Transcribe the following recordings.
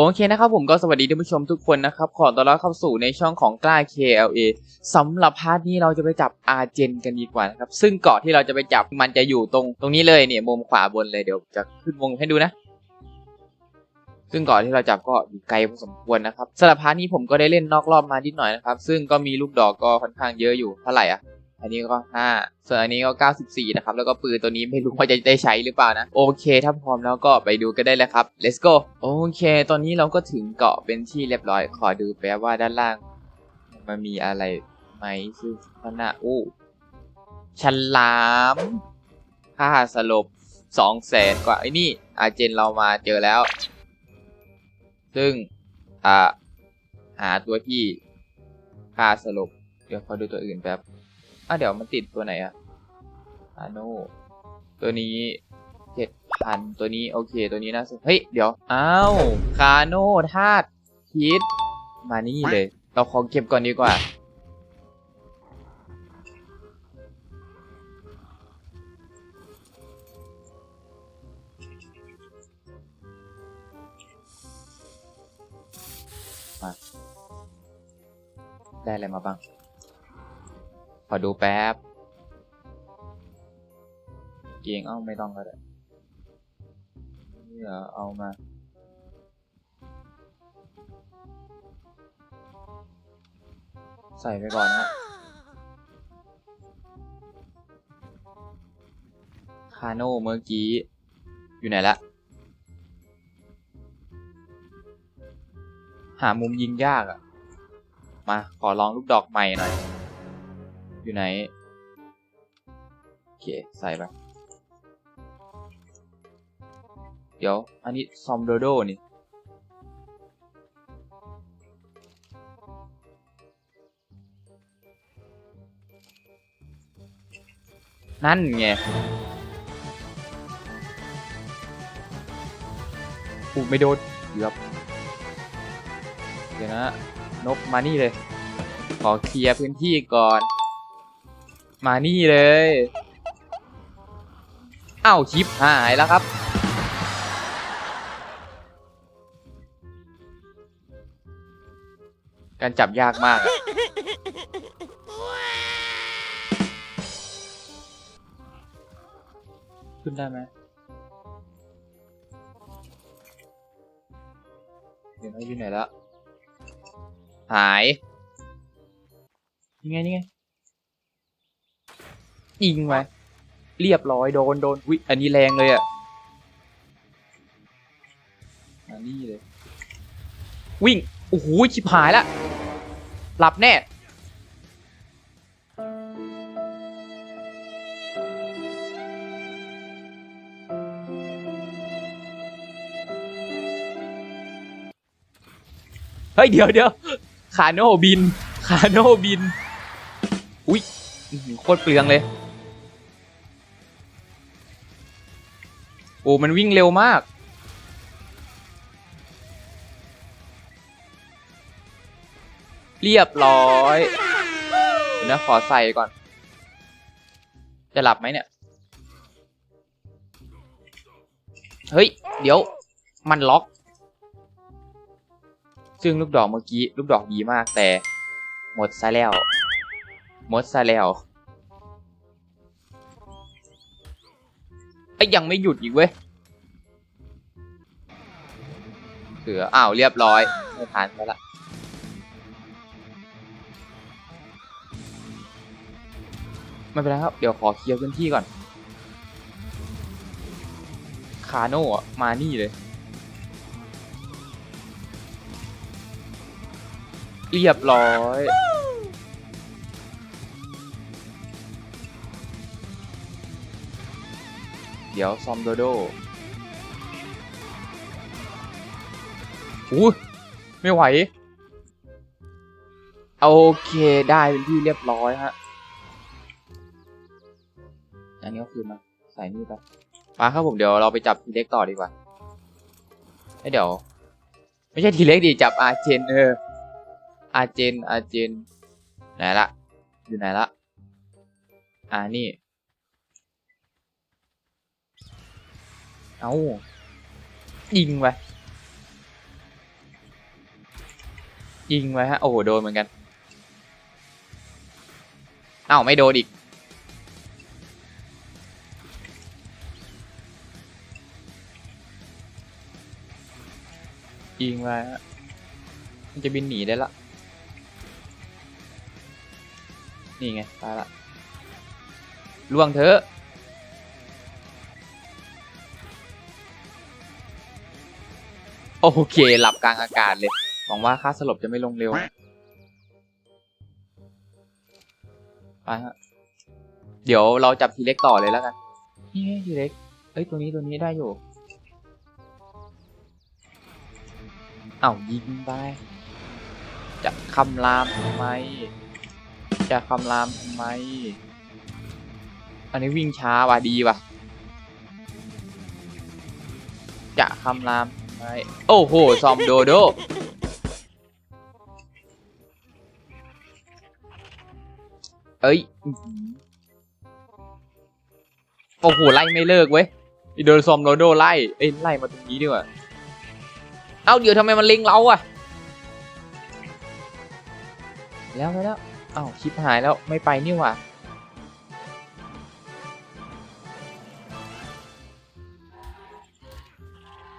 โอเคนะครับผมก็สวัสดีท่านผู้ชมทุกคนนะครับ ขอต้อนรับเข้าสู่ในช่องของกล้า KLA สำหรับพาร์ทนี้เราจะไปจับอาร์เจนกันดีกว่านะครับ ซึ่งเกาะที่เราจะไปจับมันจะอยู่ตรงตรงนี้เลยเนี่ยมุมขวาบนเลยเดี๋ยวจะขึ้นวงให้ดูนะ ซึ่งเกาะที่เราจับก็อยู่ไกลพอสมควรนะครับสำหรับพาร์ทนี้ผมก็ได้เล่นนอกรอบมานิดหน่อยนะครับ ซึ่งก็มีลูกดอกก็ค่อนข้างเยอะอยู่เท่าไหร่อะ อันนี้ก็5ส่วนอันนี้ก็94นะครับ แล้วก็ปืนตัวนี้ไม่รู้ว่าจะได้ใช้หรือเปล่านะ โอเค ถ้าพร้อมแล้วก็ไปดูกันได้เลยครับ let's go โอเค ตอนนี้เราก็ถึงเกาะเป็นที่เรียบร้อย ขอดูแป๊บว่าด้านล่าง มันมีอะไรไหมซึ่งข้างหน้าอู้ฉลามค่าสลบสองแสนกว่าไอ้นี่อาเจนเรามาเจอแล้ว ซึ่งอ่าหาตัวที่ค่าสลบเดี๋ยวขอดูตัวอื่นแป๊บ อะเดี๋ยวมันติดตัวไหนอะอาโนตัวนี้เจ็ดพันตัวนี้โอเคตัวนี้น่าสนเฮ้ยเดี๋ยวอ้าวคาโนธาตุคิดมานี่เลย เราขอเก็บก่อนดีกว่ามาได้อะไรมาบ้าง ขอดูแป๊บ เกียงเอ้าไม่ต้องก็ได้เดี๋ยวเอามา ใส่ไปก่อนนะคาโน่เมื่อกี้ อยู่ไหนละ หามุมยิงยากอะมา ขอลองลูกดอกใหม่หน่อย อยู่ไหน โอเค ใส่ไป เดี๋ยว อันนี้ซอมโดโดนี่ นั่นไงกูไม่โดนเกือบเดี๋ยวนะ นกมานี่เลย ขอเคลียร์พื้นที่ก่อน มานี่เลยเอ้าชิปหายแล้วครับ การจับยากมากขึ้นได้ไหมเดี๋ยวนะอยู่ไหนแล้ว หาย ยังไง นี่ไง ยิงไว้เรียบร้อยโดนโดนวิอันนี้แรงเลยอะ่ะอันนี้เลย วิ่งโอ้โหชิบหายละหลับแน่เฮ้ยเดี๋ยวเดี๋ยวคาโนบินคาโนบิน อุ้ยโคตรเปลืองเลย อ้มันวิ่งเร็วมาก เรียบร้อยเดี๋ยวนะขอใส่ก่อน จะหลับไหมเนี่ย เฮ้ย เดี๋ยว มันล็อก ซึ่งลูกดอกเมื่อกี้ ลูกดอกดีมากแต่ หมดซะแล้ว หมดซะแล้ว ไอ้ยังไม่หยุดอีกเว้ยเสืออ้าวเรียบร้อยไม่ทานซะละไม่เป็นไรครับ เดี๋ยวขอเคลียร์พื้นที่ก่อน คาโน่อะมานี่เลย เรียบร้อย ดี๋ยวซอมโดโดอู้ไม่ไหว โอเคได้เป็นที่เรียบร้อยฮะ อันนี้ก็คือมาใส่นี่ไปมาครับผมเดี๋ยวเราไปจับทีเล็กต่อดีกว่าให้เดี๋ยว ไม่ใช่ทีเล็กดิจับอาเจนเออ อาเจนอาเจนไหนละ อยู่ไหนละ อ่านี่ เอายิงไปยิงไว้ฮะ โอ้โห โดนเหมือนกัน เอ้าไม่โดนอีก ยิงไว้ฮะมันจะบินหนีได้ละ นี่ไงตายละล่วงเถอะ โอเค หลับกลางอากาศเลย หวังว่าค่าสลบจะไม่ลงเร็ว ไปฮะ เดี๋ยวเราจับทีเล็กต่อเลยแล้วกันนี่ทีเล็ก เอ้ย ตัวนี้ตัวนี้ได้อยู่ เอ้ายิงไป จะคำรามทำไม จะคำรามทำไม อันนี้วิ่งช้าว่ะดีว่ะ จะคำรามท ไมโอ้โห ซอมโดโด เอ้ย โอ้โห ไล่ไม่เลิกเว้ยโดนซอมโดโดไล่ เอ้ย ไล่มาตรงนี้ดีกว่า เอ้า เดี๋ยวทำไมมันเล็งเราอะแล้วไปแล้ว เอ้าชิปหายแล้ว ไม่ไปนี่หว่า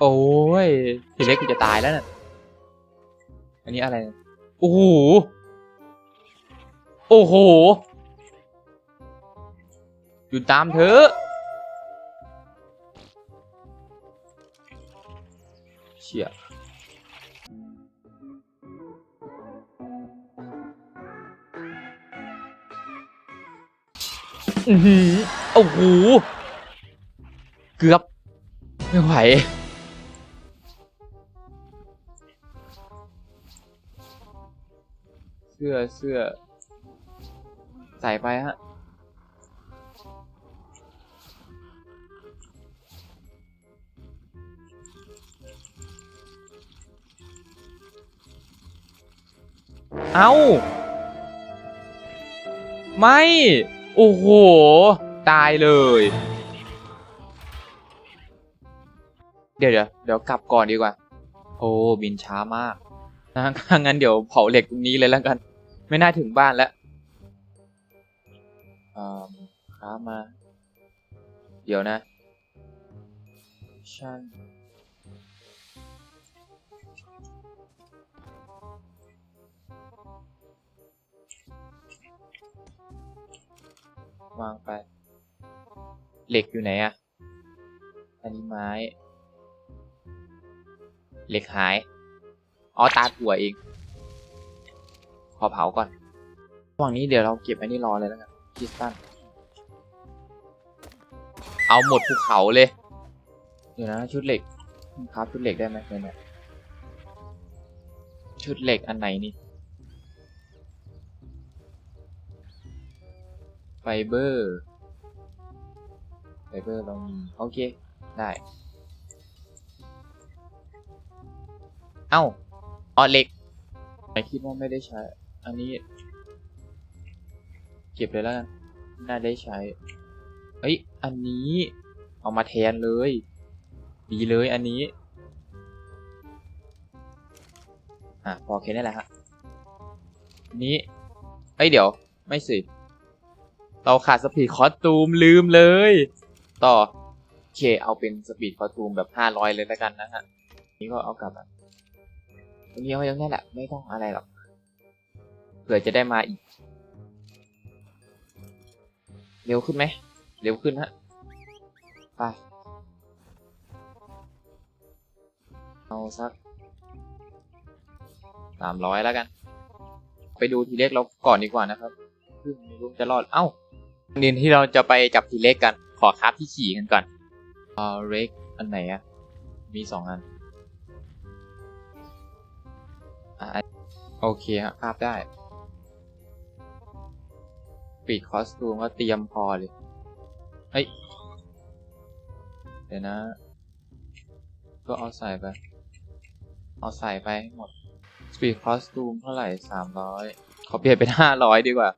โอ้ยทีเล็กกูจะตายแล้วน่ะ อันนี้อะไร โอ้โห โอ้โหอยู่ตามเธอเชี่ยอือหือโอ้โห เกือบ ไม่ไหว เสื้อเสื้อ ใส่ไปฮะ เอ้าไม่ โอ้โห ตายเลย เดี๋ยวเดี๋ยวเดี๋ยวกลับก่อนดีกว่า โอ้ บินช้ามากนะถ้างั้นเดี๋ยวเผาเหล็กตรงนี้เลยแล้วกัน ไม่น่าถึงบ้านแล้วอ่าค้ามา เดี๋ยวนะชันวางไป เหล็กอยู่ไหนอะอันนี้ไม้ เหล็กหาย อ๋อ ตาถั่วเอง ขอเผาก่อนระหว่างนี้เดี๋ยวเราเก็บอันนี้รอเลยแล้วกันคริสตันเอาหมดภูเขาเลย เดี๋ยวนะชุดเหล็กครับชุดเหล็กได้ไหมเนี่ยชุดเหล็กอันไหนนี่ไฟเบอร์ไฟเบอร์เรามีโอเค ได้เอ้าอ๋อเหล็กไม่คิดว่าไม่ได้ใช้ อันนี้ เก็บเลยแล้วกันน่าได้ใช้ เฮ้ย อันนี้ เอามาแทนเลย ดีเลยอันนี้ อะ พอแค่นี้แหละฮะอันนี้เอ้ยเดี๋ยว ไม่สิ เราขาดสปีดคอสตูมลืมเลย ต่อ โอเค เอาเป็นสปีดคอสตูมแบบห้าร้อยเลยแล้วกันนะฮะ นี่ก็เอากลับมาตรงนี้เอาไว้ตรงนี้แหละ ไม่ต้องอะไรหรอก เผื่อจะได้มาอีก เร็วขึ้นไหม เร็วขึ้นฮะ ไป เอาสักสามร้อยแล้วกัน ไปดูทีเล็กเราก่อนดีกว่านะครับซึ่งไม่รู้จะรอด เอ้าเรียนที่เราจะไปจับทีเล็กกัน ขอคราฟที่ขี่กันก่อนอ่าเร็กอันไหนอะมีสองอันอะโอเคครับคราฟได้ ปีดคอสตูมก็เตรียมพอเลยเฮ้ย เดี๋ยวนะ ก็เอาใส่ไป เอาใส่ไปให้หมด สปีดคอสตูมเท่าไหร่สามร้อยขอเปลี่ยนเป็นห้าร้อยดีกว่า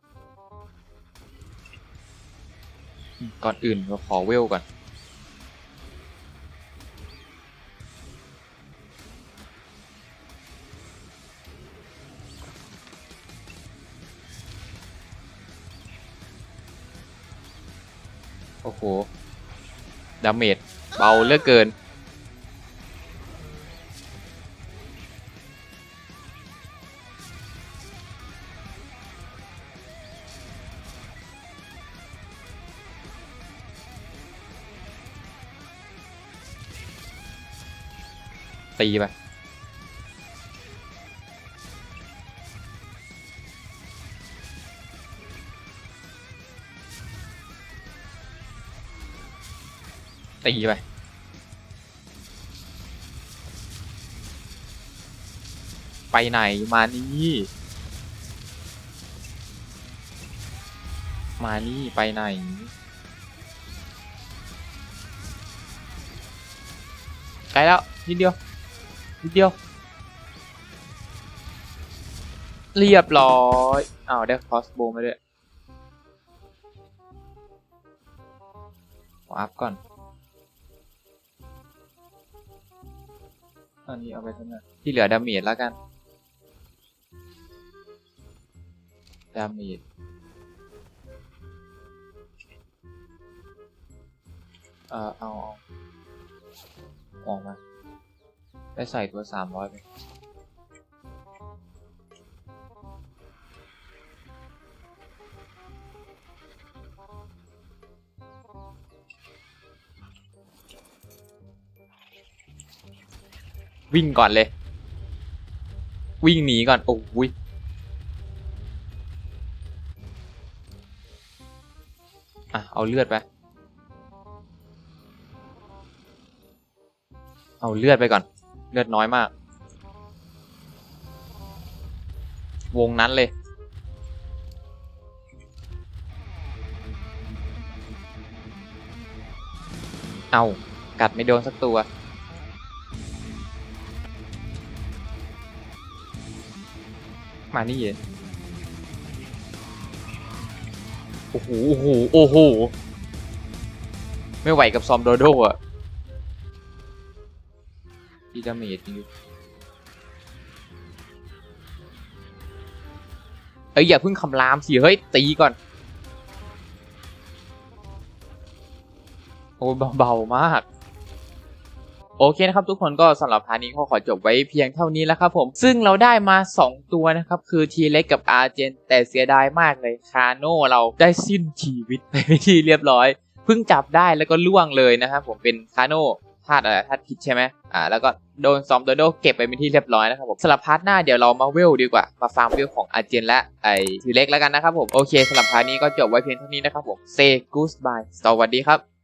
ก่อนอื่นเราขอเวลก่อน ดาเมจเบาเลือกเกิน ตีไป ตีไปไปไหนมานี่มานี่ไปไหน ไกลแล้วนิดเดียวนิดเดียว เรียบร้อยอ้าวได้คอสโบมาด้วยขออัพก่อน อันนี้เอาไปทั้งนั้นที่เหลือดาเมจแล้วกัน ดาเมจเออเอาเอาออกมา ได้ใส่ตัวสามร้อยไป วิ่งก่อนเลย วิ่งหนีก่อนโอ้ยอะเอาเลือดไป เอาเลือดไปก่อน เลือดน้อยมาก วงนั้นเลย เอากัดไม่โดนสักตัว มานี่เย็นโอ้โหโอ้โหโอ้โหไม่ไหวกับซอมโดโดอะดีดาเมจจริงเอ้ยอย่าเพิ่งคำรามสิเฮ้ยตีก่อน โอ้เบาๆมาก โอเคนะครับทุกคนก็สำหรับพาร์ทนี้ก็ขอจบไว้เพียงเท่านี้แล้วครับผม ซึ่งเราได้มา 2 ตัวนะครับคือทีเล็กกับอาร์เจน แต่เสียดายมากเลยคาโน่เราได้สิ้นชีวิตไปเป็นที่เรียบร้อยเพิ่งจับได้แล้วก็ล่วงเลยนะครับผมเป็นคาโน่ธาตุอะไรธาตุพิษใช่ไหมอ่าแล้วก็โดนซอมโดโดเก็บไปเป็นที่เรียบร้อยนะครับผมสำหรับพาร์ทหน้าเดี๋ยวเรามาเวลดีกว่า มาฟาร์มเวลของอาร์เจนและไอทีเล็กแล้วกันนะครับผมโอเคสำหรับพาร์ทนี้ก็จบไว้เพียงเท่านี้นะครับผม say goodbye สวัสดีครับ